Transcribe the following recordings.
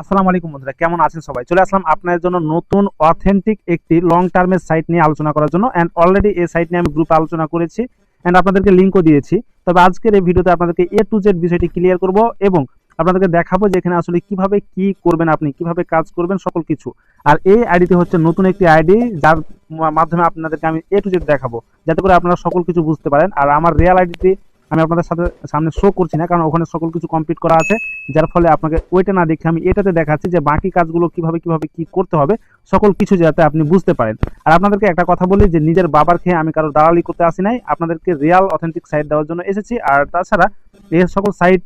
আসসালামু আলাইকুম বন্ধুরা, কেমন আছেন সবাই? চলে আসলাম আপনাদের জন্য নতুন অথেন্টিক একটি লং টার্মের সাইট নিয়ে আলোচনা করার জন্য। অ্যান্ড অলরেডি এই সাইট নিয়ে আমি গ্রুপে আলোচনা করেছি। অ্যান্ড আপনাদেরকে লিঙ্কও দিয়েছি। তবে আজকের এই ভিডিওতে আপনাদেরকে এ টু জেড বিষয়টি ক্লিয়ার করব এবং আপনাদেরকে দেখাবো যে এখানে আসলে কীভাবে কি করবেন আপনি, কীভাবে কাজ করবেন, সকল কিছু। আর এই আইডিটি হচ্ছে নতুন একটি আইডি, যার মাধ্যমে আপনাদেরকে আমি এ টু জেড দেখাবো। যাতে করে আপনারা সকল কিছু বুঝতে পারেন। আর আমার রিয়াল আইডিটি আমি আপনাদের সাথে সামনে শো করছি না, কারণ ওখানে সকল কিছু কমপ্লিট করা আছে। যার ফলে আপনাকে ওইটা না দেখে আমি এটাতে দেখাচ্ছি যে বাকি কাজগুলো কীভাবে কীভাবে কি করতে হবে, সকল কিছু যাতে আপনি বুঝতে পারেন। আর আপনাদেরকে একটা কথা বলি যে, নিজের বাবার খেয়ে আমি কারও দালালি করতে আসি নাই, আপনাদেরকে রিয়াল অথেন্টিক সাইট দেওয়ার জন্য এসেছি। আর তাছাড়া এই সকল সাইট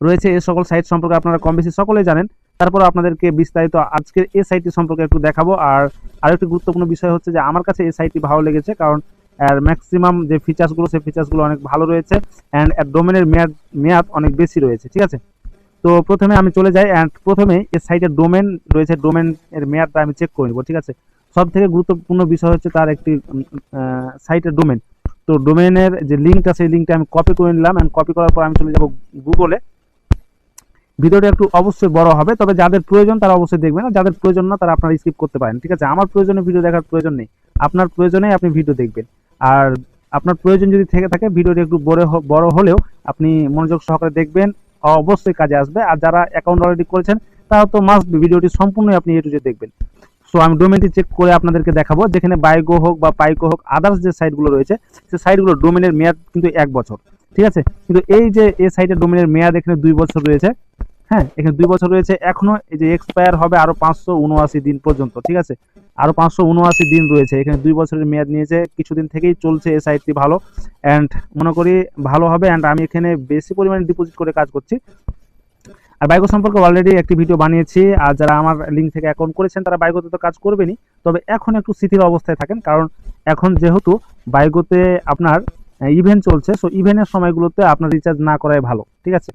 রয়েছে এই সকল সাইট সম্পর্কে আপনারা কম বেশি সকলেই জানেন। তারপর আপনাদেরকে বিস্তারিত আজকের এই সাইটটি সম্পর্কে একটু দেখাবো। আর আরেকটি গুরুত্বপূর্ণ বিষয় হচ্ছে যে, আমার কাছে এই সাইটটি ভালো লেগেছে, কারণ ম্যাক্সিমাম যে ফিচার্সগুলো সেই ফিচার্সগুলো অনেক ভালো রয়েছে অ্যান্ড এর ডোমেনের মেয়াদ মেয়াদ অনেক বেশি রয়েছে, ঠিক আছে? তো প্রথমে আমি চলে যাই অ্যান্ড প্রথমে এই সাইটের ডোমেন রয়েছে ডোমেন এর মেয়াদটা আমি চেক করে নেব, ঠিক আছে? সব থেকে গুরুত্বপূর্ণ বিষয় হচ্ছে তার একটি সাইটের ডোমেন তো ডোমেনের যে লিঙ্কটা সেই লিঙ্কটা আমি কপি করে নিলাম অ্যান্ড কপি করার পর আমি চলে যাব গুগলে ভিডিওটা একটু অবশ্যই বড় হবে, তবে যাদের প্রয়োজন তারা অবশ্যই দেখবেন, আর যাদের প্রয়োজন না তারা আপনারা স্কিপ করতে পারেন, ঠিক আছে? আমার প্রয়োজনে ভিডিও দেখার প্রয়োজন নেই। আপনার প্রয়োজনে আপনি ভিডিও দেখবেন। আর আপনার প্রয়োজন যদি থেকে থাকে, ভিডিওটি একটু বড় বড় হলেও আপনি মনোযোগ সহকারে দেখবেন, অবশ্যই কাজে আসবে। আর যারা অ্যাকাউন্ট অলরেডি করেছেন তারা তো মাস্ট ভিডিওটি সম্পূর্ণই আপনি এ টু জেড দেখবেন। সো আমি ডোমেনটি চেক করে আপনাদেরকে দেখাবো, যেখানে বাইগো হোক বা পাইকো হোক আদার্স যে সাইটগুলো রয়েছে সেই সাইটগুলো ডোমেনের মেয়াদ কিন্তু এক বছর। ঠিক আছে? কিন্তু এই যে এই সাইটের ডোমেনের মেয়াদ এখানে দুই বছর রয়েছে হ্যাঁ এখানে দুই বছর রয়েছে। এখনও এই যে এক্সপায়ার হবে আরও পাঁচশো উনআশি দিন পর্যন্ত, ঠিক আছে? আরও পাঁচশো উনআশি দিন রয়েছে। এখানে দুই বছরের মেয়াদ নিয়েছে। কিছুদিন থেকেই চলছে এই সাইটটি ভালো। অ্যান্ড মনে করি ভালো হবে অ্যান্ড আমি এখানে বেশি পরিমাণে ডিপোজিট করে কাজ করছি। আর বাইকো সম্পর্কে অলরেডি একটি ভিডিও বানিয়েছি। আর যারা আমার লিঙ্ক থেকে অ্যাকাউন্ট করেছেন, তারা বাইকোতে তো কাজ করবেনই। তবে এখন একটু স্থিতির অবস্থায় থাকেন। কারণ এখন যেহেতু বাইকোতে আপনার ইভেন্ট চলছে সো ইভেন্টের সময়গুলোতে আপনার রিচার্জ না করাই ভালো, ঠিক আছে?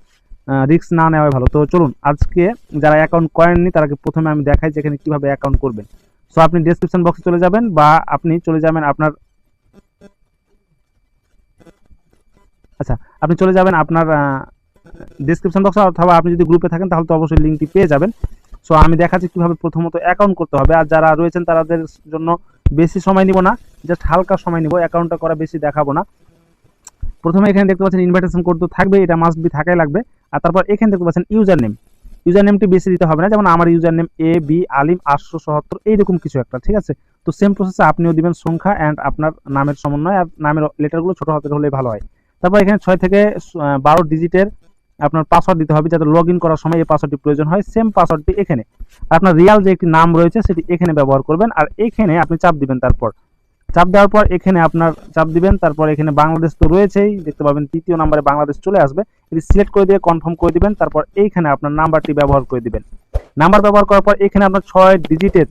রিস্ক না নেওয়াই ভালো। তো চলুন, আজকে যারা অ্যাকাউন্ট করেননি, তারাকে প্রথমে আমি দেখাই যে এখানে কীভাবে অ্যাকাউন্ট করবেন। সো আপনি ডেসক্রিপশন বক্সে চলে যাবেন বা আপনি চলে যাবেন আপনার আচ্ছা আপনি চলে যাবেন আপনার ডেসক্রিপশন বক্সে অথবা আপনি যদি গ্রুপে থাকেন, তাহলে তো অবশ্যই লিঙ্কটি পেয়ে যাবেন। সো আমি দেখাচ্ছি কীভাবে প্রথমত অ্যাকাউন্ট করতে হবে। আর যারা রয়েছেন, তাদের জন্য বেশি সময় নিব না জাস্ট হালকা সময় নিব অ্যাকাউন্টটা করা বেশি দেখাবো না। প্রথমে এখানে দেখতে পাচ্ছেন ইনভাইটেশন কোড তো থাকবে এটা মাস্ট বি থাকাই লাগবে। আর তারপর এখান থেকে পাচ্ছেন ইউজার নেম ইউজার নেমটি বেশি দিতে হবে না, যেমন আমার user name A, B, Alim, আটশো সত্তর, এইরকম কিছু একটা, ঠিক আছে? তো সেম প্রসেসে আপনিও দিবেন সংখ্যা অ্যান্ড আপনার নামের সমন্বয়, আর নামের লেটারগুলো ছোট হাতের হলে ভালো হয়। তারপর এখানে ছয় থেকে বারো ডিজিটের আপনার পাসওয়ার্ড দিতে হবে, যাতে লগ করার সময় এই পাসওয়ার্ডটি প্রয়োজন হয়। সেম পাসওয়ার্ডটি এখানে। আপনার রিয়াল যে একটি নাম রয়েছে, সেটি এখানে ব্যবহার করবেন, আর এখানে আপনি চাপ দিবেন তারপর। চাপ দেওয়ার পর এখানে আপনার চাপ দিবেন, তারপর এখানে বাংলাদেশ তো রয়েছেই, দেখতে পাবেন তৃতীয় নাম্বারে বাংলাদেশ চলে আসবে। এটি সিলেক্ট করে দিয়ে কনফার্ম করে দিবেন, তারপর এইখানে আপনার নাম্বারটি ব্যবহার করে দিবেন। নাম্বার ব্যবহার করার পর এখানে আপনার ছয় ডিজিটের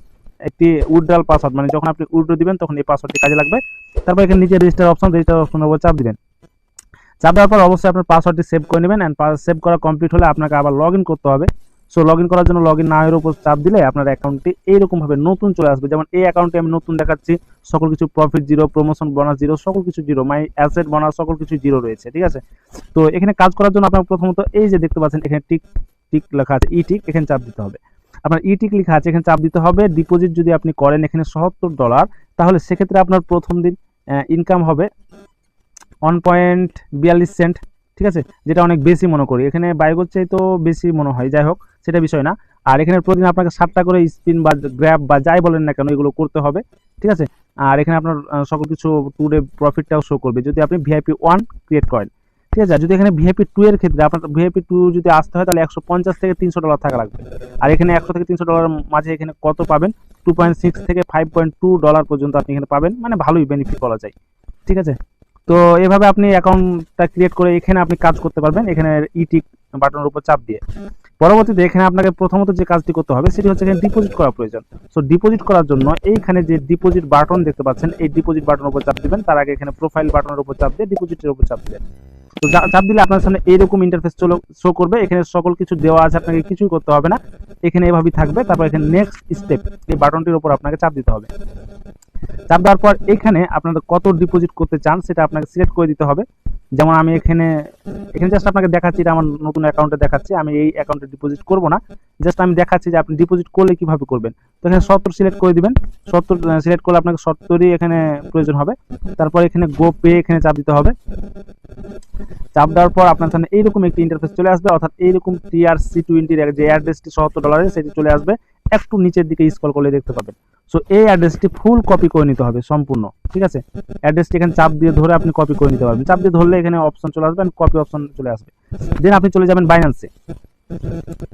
একটি উইড্রাল পাসওয়ার্ড মানে যখন আপনি উইড্রো দিবেন, তখন এই পাসওয়ার্ডটি কাজে লাগবে। তারপর এখানে নিচে রেজিস্টার অপশন রেজিস্টার অপশনের উপর চাপ দিবেন। চাপ দেওয়ার পর অবশ্যই আপনার পাসওয়ার্ডটি সেভ করে নেবেন অ্যান্ড সেভ করা কমপ্লিট হলে আপনাকে আবার লগ করতে হবে। সো লগ করার জন্য লগ ইন নামের উপর চাপ দিলে আপনার অ্যাকাউন্টটি এইরকম ভাবে নতুন চলে আসবে। যেমন এই অ্যাকাউন্টে আমি নতুন দেখাচ্ছি, সকল কিছু profit zero promotion bonus zero সকল কিছু জিরো মাই অ্যাসেট বোনাস সকল কিছু জিরো রয়েছে, ঠিক আছে? তো এখানে কাজ করার জন্য আপনার প্রথমত এই যে দেখতে পাচ্ছেন, এখানে টিক টিক লেখা আছে ই টিক এখানে চাপ দিতে হবে। আপনার ই টিক লেখা আছে, এখানে চাপ দিতে হবে। ডিপোজিট যদি আপনি করেন এখানে সত্তর ডলার তাহলে সেক্ষেত্রে আপনার প্রথম দিন ইনকাম হবে ওয়ান পয়েন্ট বিয়াল্লিশ সেন্ট ঠিক আছে? যেটা অনেক বেশি মনে করি। এখানে বাইকের চাই তো বেশি মনে হয়। যাই হোক, সেটা বিষয় না। আর এখানে প্রতিদিন আপনাকে সাতটা করে স্পিন বা গ্র্যাব বা যাই বলেন না কেন, এগুলো করতে হবে। ঠিক আছে? আর এখানে আপনার সকল কিছু ট্যুরে প্রফিটটাও শো করবে। যদি আপনি ভিআইপি ওয়ান ক্রিয়েট করেন। ঠিক আছে? যদি এখানে ভিআইপি টু এর ক্ষেত্রে আপনার ভিআইপি টু যদি আসতে হয়, তাহলে একশো পঞ্চাশ থেকে তিনশো ডলার থাকা লাগবে। আর এখানে একশো থেকে তিনশো ডলার মাঝে এখানে কত পাবেন? টু পয়েন্ট সিক্স থেকে ফাইভ পয়েন্ট টু ডলার পর্যন্ত আপনি এখানে পাবেন। মানে ভালোই বেনিফিট বলা যায়। ঠিক আছে? তো এভাবে আপনি অ্যাকাউন্টটা ক্রিয়েট করে এখানে আপনি কাজ করতে পারবেন। এখানে ইটিক বাটনের উপর চাপ দিয়ে। পরবর্তীতে এখানে আপনাকে প্রথমত যে কাজটি করতে হবে, সেটি হচ্ছে এখানে ডিপোজিট করা প্রয়োজন। সো ডিপোজিট করার জন্য এইখানে যে ডিপোজিট বাটন দেখতে পাচ্ছেন, এই ডিপোজিট বাটনের উপর চাপ দিবেন। তার আগে এখানে প্রোফাইল বাটনের উপর চাপ দিয়ে ডিপোজিটের উপর চাপ দিবেন। তো চাপ দিলে আপনার সামনে এইরকম ইন্টারফেস চলো শো করবে। এখানে সকল কিছু দেওয়া আছে, আপনাকে কিছুই করতে হবে না। এখানে এভাবেই থাকবে। তারপর এখানে নেক্সট স্টেপ এই বাটনটির উপর আপনাকে চাপ দিতে হবে। চাপ দেওয়ার পর এখানে আপনাদের কত ডিপোজিট করতে চান সেটা আপনাকে সিলেক্ট করে দিতে হবে। যেমন আমি এখানে এখানে জাস্ট আপনাকে দেখাচ্ছি, এটা আমার নতুন অ্যাকাউন্টে দেখাচ্ছি। আমি এই অ্যাকাউন্টে ডিপোজিট করব না। জাস্ট আমি দেখাচ্ছি যে আপনি ডিপোজিট করলে কীভাবে করবেন। তো এখানে সত্তর সিলেক্ট করে দিবেন। সত্তর সিলেক্ট করলে আপনাকে সত্তরই এখানে প্রয়োজন হবে। তারপর এখানে গো পে এখানে চাপ দিতে হবে। চাপ দেওয়ার পর আপনার সামনে এইরকম একটি ইন্টারফেস চলে আসবে। অর্থাৎ এইরকম টিআরসি টোয়েন্টির যে অ্যাড্রেসটি সত্তর ডলারের সেটি চলে আসবে। একটু নিচের দিকে স্কল করলে দেখতে পাবেন। সো এই অ্যাড্রেসটি ফুল কপি করে নিতে হবে সম্পূর্ণ, ঠিক আছে? অ্যাড্রেসটি এখানে চাপ দিয়ে ধরে আপনি কপি করে নিতে পারবেন। চাপ দিয়ে ধরলে এখানে অপশন চলে আসবে কপি অপশন চলে আসবে। দেন আপনি চলে যাবেন বাইন্যান্সে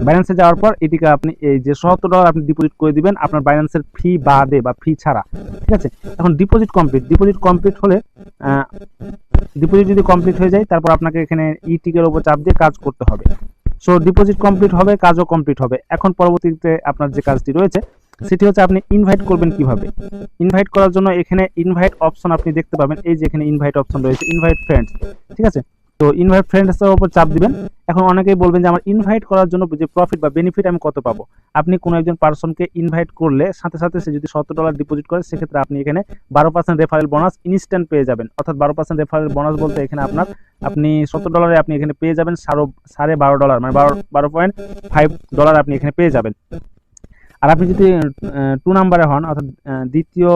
বাইন্যান্সে যাওয়ার পর এটিকে আপনি এই যে সত্তর ডলার আপনি ডিপোজিট করে দিবেন আপনার বাইন্যান্সের ফি বাদে বা ফি ছাড়া, ঠিক আছে? এখন ডিপোজিট কমপ্লিট ডিপোজিট কমপ্লিট হলে ডিপোজিট যদি কমপ্লিট হয়ে যায়, তারপর আপনাকে এখানে ই টিকের উপর চাপ দিয়ে কাজ করতে হবে। সো ডিপোজিট কমপ্লিট হবে, কাজও কমপ্লিট হবে। এখন পরবর্তীতে আপনার যে কাজটি রয়েছে, সেটি হচ্ছে আপনি ইনভাইট করবেন কীভাবে? ইনভাইট করার জন্য এখানে ইনভাইট অপশন আপনি দেখতে পাবেন। এই যে এখানে ইনভাইট অপশন রয়েছে ইনভাইট ফ্রেন্ডস ঠিক আছে? তো ইনভাইট ফ্রেন্ডসের উপর চাপ দিবেন। এখন অনেকেই বলবেন যে, আমার ইনভাইট করার জন্য যে প্রফিট বা বেনিফিট আমি কত পাবো? আপনি কোনো একজন পার্সনকে ইনভাইট করলে, সাথে সাথে সে যদি সত্তর ডলার ডিপোজিট করে, সেক্ষেত্রে আপনি এখানে বারো পার্সেন্ট রেফারেল বোনাস ইনস্ট্যান্ট পেয়ে যাবেন। অর্থাৎ বারো পার্সেন্ট রেফারেল বোনাস বলতে এখানে আপনার, আপনি সত্তর ডলারে আপনি এখানে পেয়ে যাবেন, সাড়ে সাড়ে বারো ডলার মানে বারো বারো পয়েন্ট ফাইভ ডলার আপনি এখানে পেয়ে যাবেন। আর আপনি যদি টু নাম্বারে হন, অর্থাৎ দ্বিতীয়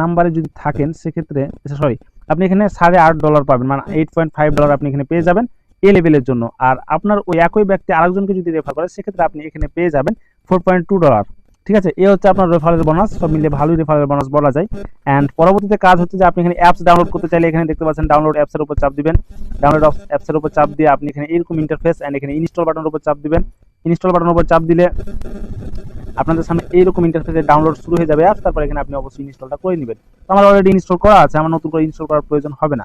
নাম্বারে যদি থাকেন, সেক্ষেত্রে সরি আপনি এখানে সাড়ে আট ডলার পাবেন মানে এইট পয়েন্ট ফাইভ ডলার আপনি এখানে পেয়ে যাবেন এ লেভেলের জন্য। আর আপনার ওই একই ব্যক্তি আরেকজনকে যদি রেফার করে সেক্ষেত্রে আপনি এখানে পেয়ে যাবেন ফোর পয়েন্ট টু ডলার ঠিক আছে? এ হচ্ছে আপনার রেফারেল বোনাস সব মিলিয়ে ভালোই রেফারেল বোনাস বলা যায়। অ্যান্ড পরবর্তীতে কাজ হচ্ছে যে আপনি এখানে অ্যাপস ডাউনলোড করতে চাইলে এখানে দেখতে পাচ্ছেন ডাউনলোড অ্যাপসের উপর চাপ দিবেন। ডাউনলোড অ্যাপসের উপর চাপ দিয়ে আপনি এখানে এরকম ইন্টারফেস অ্যান্ড এখানে ইনস্টল বাটনের উপর চাপ দিবেন। ইনস্টল বাটনের উপর চাপ দিলে আপনাদের সামনে এইরকম ইন্টারফেসে ডাউনলোড শুরু হয়ে যাবে অ্যাপ তারপর এখানে আপনি অবশ্যই ইনস্টলটা করে নেবেন। তো আমার অলরেডি ইনস্টল করা আছে, আমার নতুন করে ইনস্টল করার প্রয়োজন হবে না।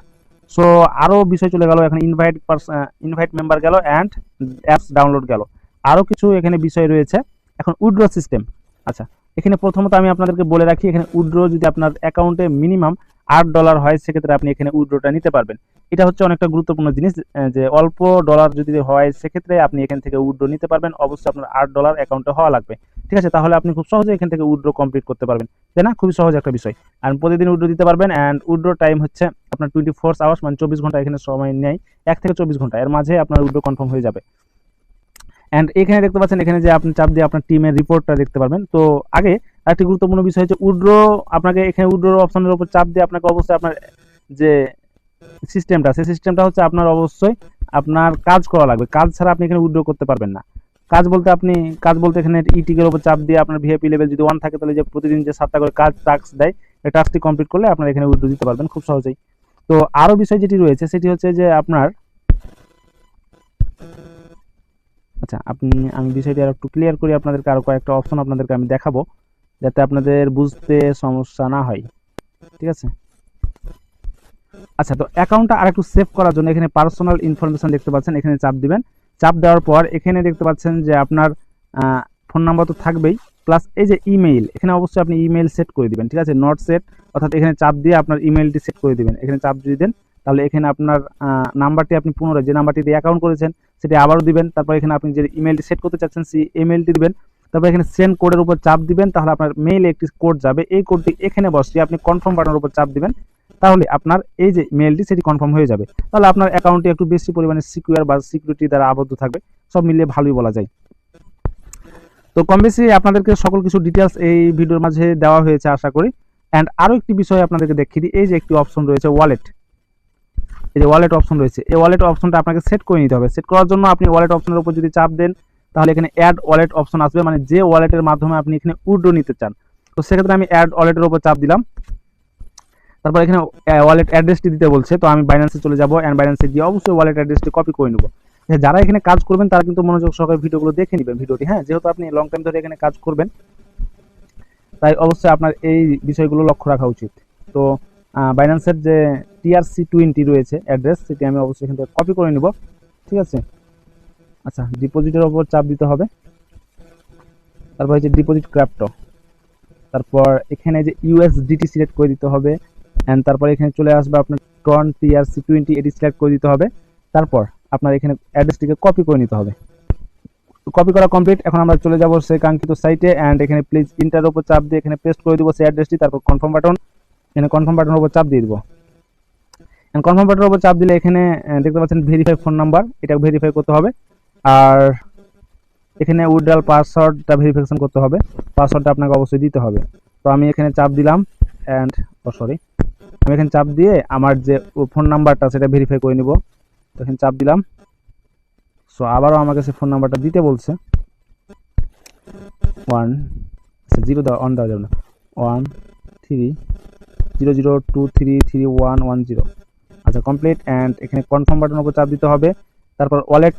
সো আরও বিষয় চলে গেল, এখানে ইনভাইট ইনভাইট মেম্বার গেল অ্যান্ড অ্যাপস ডাউনলোড গেল। আরও কিছু এখানে বিষয় রয়েছে। এখন উইড্রো সিস্টেম আচ্ছা এখানে প্রথমত আমি আপনাদেরকে বলে রাখি, এখানে উইড্রো যদি আপনার অ্যাকাউন্টে মিনিমাম আট ডলার হয়, সেক্ষেত্রে আপনি এখানে উইড্রোটা নিতে পারবেন। এটা হচ্ছে অনেকটা গুরুত্বপূর্ণ জিনিস যে অল্প ডলার যদি হয়, সেক্ষেত্রে আপনি এখান থেকে উইড্রো নিতে পারবেন। অবশ্যই আপনার আট ডলার অ্যাকাউন্টে হওয়া লাগবে। ঠিক আছে? তাহলে আপনি খুব সহজে এখান থেকে উইড্রো কমপ্লিট করতে পারবেন। তাই না? খুবই সহজ একটা বিষয়। আর প্রতিদিন উইড্রো দিতে পারবেন অ্যান্ড উইড্রো টাইম হচ্ছে আপনার টোয়েন্টি ফোর আওয়ার্স মানে চব্বিশ ঘণ্টা এখানে সময় নেয়। এক থেকে চব্বিশ ঘণ্টা। এর মাঝে আপনার উইড্রো কনফার্ম হয়ে যাবে। অ্যান্ড এখানে দেখতে পাচ্ছেন, এখানে যে আপনি চাপ দিয়ে আপনার টিমের রিপোর্টটা দেখতে পারবেন। তো আগে আরেকটি গুরুত্বপূর্ণ বিষয় হচ্ছে উইড্রো আপনাকে এখানে উইড্রো অপশনের উপর চাপ দিয়ে আপনাকে অবশ্যই আপনার যে সিস্টেমটা সেই সিস্টেমটা হচ্ছে আপনার অবশ্যই আপনার কাজ করা লাগবে। কাজ ছাড়া আপনি এখানে উইড্রো করতে পারবেন না। কাজ বলতে আপনি, কাজ বলতে এখানে ইটিকের উপর চাপ দিয়ে আপনার ভিআইপি লেভেল যদি ওয়ান থাকে, তাহলে যে প্রতিদিন যে সাতটা করে কাজ টাস্ক দেয়, এই টাস্কটি কমপ্লিট করলে আপনার এখানে উইড্রো দিতে পারবেন খুব সহজেই। তো আরও বিষয় যেটি রয়েছে, সেটি হচ্ছে যে আপনার আচ্ছা আপনি, আমি বিষয়টি আর একটু ক্লিয়ার করি, আপনাদেরকে আরও কয়েকটা অপশন আপনাদেরকে আমি দেখাবো, যাতে আপনাদের বুঝতে সমস্যা না হয়। ঠিক আছে? আচ্ছা তো অ্যাকাউন্টটা আর একটু সেভ করার জন্য এখানে পার্সোনাল ইনফরমেশন দেখতে পাচ্ছেন, এখানে চাপ দিবেন। চাপ দেওয়ার পর এখানে দেখতে পাচ্ছেন যে আপনার ফোন নাম্বার তো থাকবেই প্লাস এই যে ইমেইল এখানে অবশ্যই আপনি ইমেইল সেট করে দিবেন, ঠিক আছে? নট সেট অর্থাৎ এখানে চাপ দিয়ে আপনার ইমেইলটি সেট করে দিবেন। এখানে চাপ যদি দেন তাহলে এখানে আপনার নাম্বারটি আপনি পুনরায় যে নাম্বারটি দিয়ে অ্যাকাউন্ট করেছেন, সেটি আবারও দিবেন। তারপর এখানে আপনি যে ইমেলটি সেট করতে চাচ্ছেন, সেই ইমেলটি দিবেন। তারপর এখানে সেন্ড কোডের উপর চাপ দিবেন, তাহলে আপনার মেইলে একটি কোড যাবে। এই কোডটি এখানে বসিয়ে আপনি কনফার্ম বাটনের উপর চাপ দিবেন। তাহলে আপনার এই যে মেইলটি সেটি কনফার্ম হয়ে যাবে। তাহলে আপনার অ্যাকাউন্টটি একটু বেশি পরিমাণে সিকিউর বা সিকিউরিটি দ্বারা আবদ্ধ থাকবে। সব মিলিয়ে ভালোই বলা যায়। তো কম বেশি আপনাদেরকে সকল কিছু ডিটেলস এই ভিডিওর মাঝে দেওয়া হয়েছে, আশা করি। অ্যান্ড আরও একটি বিষয় আপনাদেরকে দেখিয়ে দিই। এই যে একটি অপশন রয়েছে ওয়ালেট এই যে ওয়ালেট অপশন রয়েছে, এই ওয়ালেট অপশনটা আপনাকে সেট করে নিতে হবে। সেট করার জন্য আপনি ওয়ালেট অপশনের উপর যদি চাপ দেন, তাহলে এখানে অ্যাড ওয়ালেট অপশন আসবে মানে যে ওয়ালেটের মাধ্যমে আপনি এখানে উইড্রো নিতে চান। তো সেক্ষেত্রে আমি অ্যাড ওয়ালেটের উপর চাপ দিলাম। তারপর এখানে ওয়ালেট অ্যাড্রেসটি দিতে বলছে, তো আমি বাইন্যান্সে চলে যাব অ্যান্ড বাইন্যান্সে গিয়ে অবশ্যই ওয়ালেট অ্যাড্রেসটি কপি করে নেব। যারা এখানে কাজ করবেন, তারা কিন্তু মনোযোগ সহকারে ভিডিওগুলো দেখে নেবেন, ভিডিওটি হ্যাঁ? যেহেতু আপনি লং টাইম ধরে এখানে কাজ করবেন, তাই অবশ্যই আপনার এই বিষয়গুলো লক্ষ্য রাখা উচিত। তো বাইন্যান্সের যে টিআরসি টোয়েন্টি রয়েছে অ্যাড্রেস সেটি আমি অবশ্যই এখান থেকে কপি করে নিব। ঠিক আছে? আচ্ছা ডিপোজিটের ওপর চাপ দিতে হবে। তারপর হচ্ছে ডিপোজিট ক্র্যাপ্টো তারপর এখানে যে ইউএসডিটি সিলেক্ট করে দিতে হবে। অ্যান্ড তারপর এখানে চলে আসবে আপনার টন টিআরসি টোয়েন্টি এটি সিলেক্ট করে দিতে হবে। তারপর আপনার এখানে অ্যাড্রেসটিকে কপি করে নিতে হবে। কপি করা কমপ্লিট এখন আমরা চলে যাব সেই কাঙ্ক্ষিত সাইটে অ্যান্ড এখানে প্লিজ ইন্টার ওপর চাপ দিয়ে এখানে পেস্ট করে দিব সেই অ্যাড্রেসটি তারপর কনফার্ম বাটন এখানে কনফার্ম বাটনের উপর চাপ দিয়ে দিব। কনফার্ম বাটনের উপর চাপ দিলে এখানে দেখতে পাচ্ছেন ভেরিফাই ফোন নাম্বার এটা ভেরিফাই করতে হবে। আর এখানে উইড্রাল পাসওয়ার্ডটা ভেরিফিকেশন করতে হবে। পাসওয়ার্ডটা আপনাকে অবশ্যই দিতে হবে। তো আমি এখানে চাপ দিলাম অ্যান্ড ও সরি আমি এখানে চাপ দিয়ে আমার যে ফোন নাম্বারটা সেটা ভেরিফাই করে নিব। তো এখানে চাপ দিলাম। সো আবারও আমাকে সে ফোন নাম্বারটা দিতে বলছে। ওয়ান জিরো দেওয়া অন দেওয়া যাবে না one three zero zero two three three one one zero আচ্ছা কমপ্লিট অ্যান্ড এখানে কনফার্ম বাটনের উপর চাপ দিতে হবে। তারপর ওয়ালেট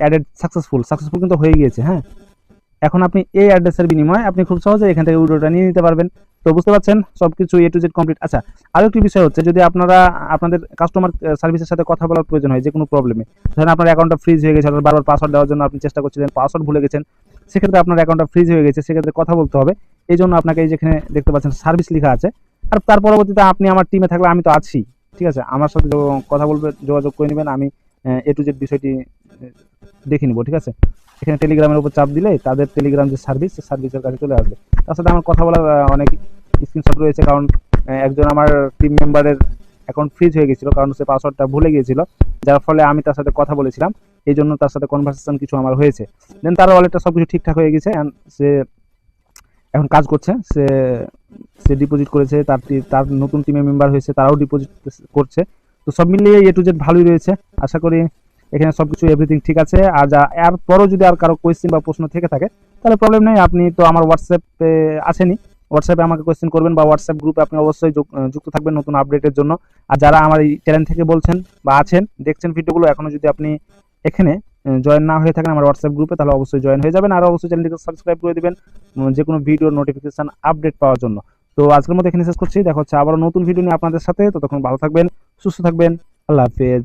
অ্যাডেড সাকসেসফুল সাকসেসফুল কিন্তু হয়ে গিয়েছে হ্যাঁ? এখন আপনি এই অ্যাড্রেসের বিনিময়ে আপনি খুব সহজে এখান থেকে উইড্রোটা নিয়ে নিতে পারবেন। তো বুঝতে পারছেন? সব কিছু এ টু জেড কমপ্লিট আচ্ছা আরও একটি বিষয় হচ্ছে, যদি আপনারা, আপনাদের কাস্টমার সার্ভিসের সাথে কথা বলার প্রয়োজন হয় যে কোনো প্রবলেমে ধরেন আপনার অ্যাকাউন্টটা ফ্রিজ হয়ে গেছে অর্থাৎ বারবার পাসওয়ার্ড দেওয়ার জন্য আপনি চেষ্টা করছিলেন পাসওয়ার্ড ভুলে গেছেন। সেক্ষেত্রে আপনার অ্যাকাউন্টটা ফ্রিজ হয়ে গেছে, সেক্ষেত্রে কথা বলতে হবে। এই জন্য আপনাকে এই যেখানে দেখতে পাচ্ছেন সার্ভিস লেখা আছে। আর তার পরবর্তীতে আপনি আমার টিমে থাকলে আমি তো আছি, ঠিক আছে? আমার সাথে কথা বলবে, যোগাযোগ করে নেবেন, আমি, এ টু জেড বিষয়টি দেখে নিব, ঠিক আছে? এখানে টেলিগ্রামের উপর চাপ দিলে তাদের টেলিগ্রাম যে সার্ভিস সার্ভিসের কাছে চলে আসবে। তার সাথে আমার কথা বলার অনেক স্ক্রিনশট রয়েছে, কারণ একজন আমার টিম মেম্বারের অ্যাকাউন্ট ফ্রিজ হয়ে গেছিল, কারণ সে পাসওয়ার্ডটা ভুলে গিয়েছিল, যার ফলে আমি তার সাথে কথা বলেছিলাম। এই জন্য তার সাথে কনভারসেশন কিছু আমার হয়েছে। দেন তার ওয়ালেটটা সব কিছু ঠিকঠাক হয়ে গেছে অ্যান্ড সে এখন কাজ করছে, সে সে ডিপোজিট করেছে, তার তার নতুন টিমের মেম্বার হয়েছে, তারাও ডিপোজিট করছে। তো সব মিলিয়ে এ টু জেড ভালোই রয়েছে। আশা করি এখানে সব কিছু এভরিথিং ঠিক আছে। আর যা এর পরও যদি আর কারও কোয়েশ্চেন বা প্রশ্ন থেকে থাকে, তাহলে প্রবলেম নেই। আপনি তো আমার হোয়াটসঅ্যাপে আছেনই। হোয়াটসঅ্যাপে আমাকে কোয়েশ্চেন করবেন বা হোয়াটসঅ্যাপ গ্রুপে আপনি অবশ্যই যুক্ত থাকবেন নতুন আপডেটের জন্য। আর যারা আমার এই চ্যানেল থেকে বলছেন বা আছেন, দেখছেন ভিডিওগুলো এখনও যদি আপনি এখানে জয়েন না হয়ে থাকেন আমার হোয়াটসঅ্যাপ গ্রুপে তাহলে অবশ্যই জয়েন হয়ে যাবেন। আর অবশ্যই চ্যানেলটিকে সাবস্ক্রাইব করে দেবেন যে কোনো ভিডিওর নোটিফিকেশান আপডেট পাওয়ার জন্য। তো আজকের মতো এখানে শেষ করছি। দেখা হচ্ছে আবারও নতুন ভিডিও নিয়ে আপনাদের সাথে। ততক্ষণ ভালো থাকবেন, সুস্থ থাকবেন। আল্লাহ হাফেজ।